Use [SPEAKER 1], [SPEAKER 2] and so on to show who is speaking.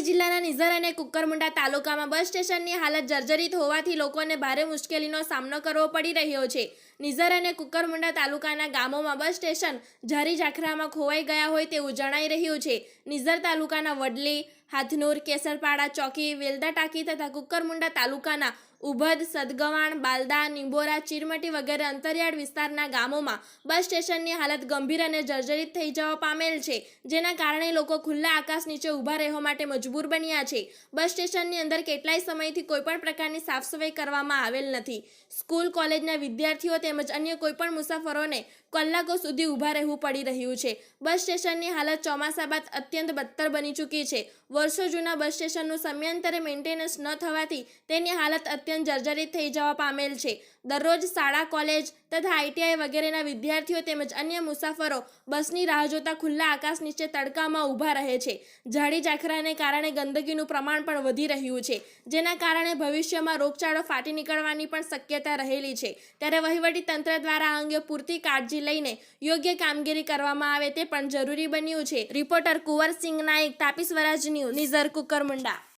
[SPEAKER 1] જિલ્લાના નિઝર અને કુકરમુંડા તાલુકામાં બસ સ્ટેશનની હાલત જર્જરિત હોવાથી લોકોને ભારે મુશ્કેલીનો સામનો કરવો પડી રહ્યો છે. નિઝર અને કુકરમુંડા તાલુકાના ગામોમાં બસ સ્ટેશન ઝારી ઝાખરામાં ખોવાઈ ગયા હોય તેવું જણાઈ રહ્યું છે. નિઝર તાલુકાના વડલી હાથનૂર, કેસરપાડા, ચોકી, વેલદા, ટાંકી તથા કુકરમુંડા તાલુકાના ઉભદ, સદગવાણ, બાલદા, નિંબોરા, ચીરમટી વગેરે અંતરિયાળ વિસ્તારના ગામોમાં બસ સ્ટેશનની હાલત ગંભીર અને જર્જરિત થઈ જવા પામેલ છે. જેના કારણે લોકો ખુલ્લા આકાશ નીચે ઊભા રહેવા માટે મજબૂર બન્યા છે. બસ સ્ટેશનની અંદર કેટલાય સમયથી કોઈપણ પ્રકારની સાફસફાઈ કરવામાં આવેલ નથી. સ્કૂલ, કોલેજના વિદ્યાર્થીઓ તેમજ અન્ય કોઈપણ મુસાફરોને કલાકો સુધી ઊભા રહેવું પડી રહ્યું છે. બસ સ્ટેશનની હાલત ચોમાસા બાદ અત્યંત બદતર બની ચૂકી છે. વર્ષો જૂના બસ સ્ટેશનનું સમયાંતરે મેન્ટેનન્સ ન થવાથી તેની હાલત અત્યંત જર્જરિત થઈ જવા પામેલ છે. દરરોજ શાળા, કોલેજ તથા આઈટીઆઈ વગેરેના વિદ્યાર્થીઓ તેમજ અન્ય મુસાફરો બસની રાહ જોતા ખુલ્લા આકાશ નીચે તડકામાં ઊભા રહે છે. ઝાડી ઝાખરાને કારણે ગંદકીનું પ્રમાણ પણ વધી રહ્યું છે. જેના કારણે ભવિષ્યમાં રોગચાળો ફાટી નીકળવાની પણ શક્યતા રહેલી છે. ત્યારે વહીવટી તંત્ર દ્વારા આ અંગે પૂરતી કાળજી લઈને યોગ્ય કામગીરી કરવામાં આવે તે પણ જરૂરી બન્યું છે. Reporter Kunwarsinh Nayak, Tapi Swaraj news. Nizar Kukarmunda.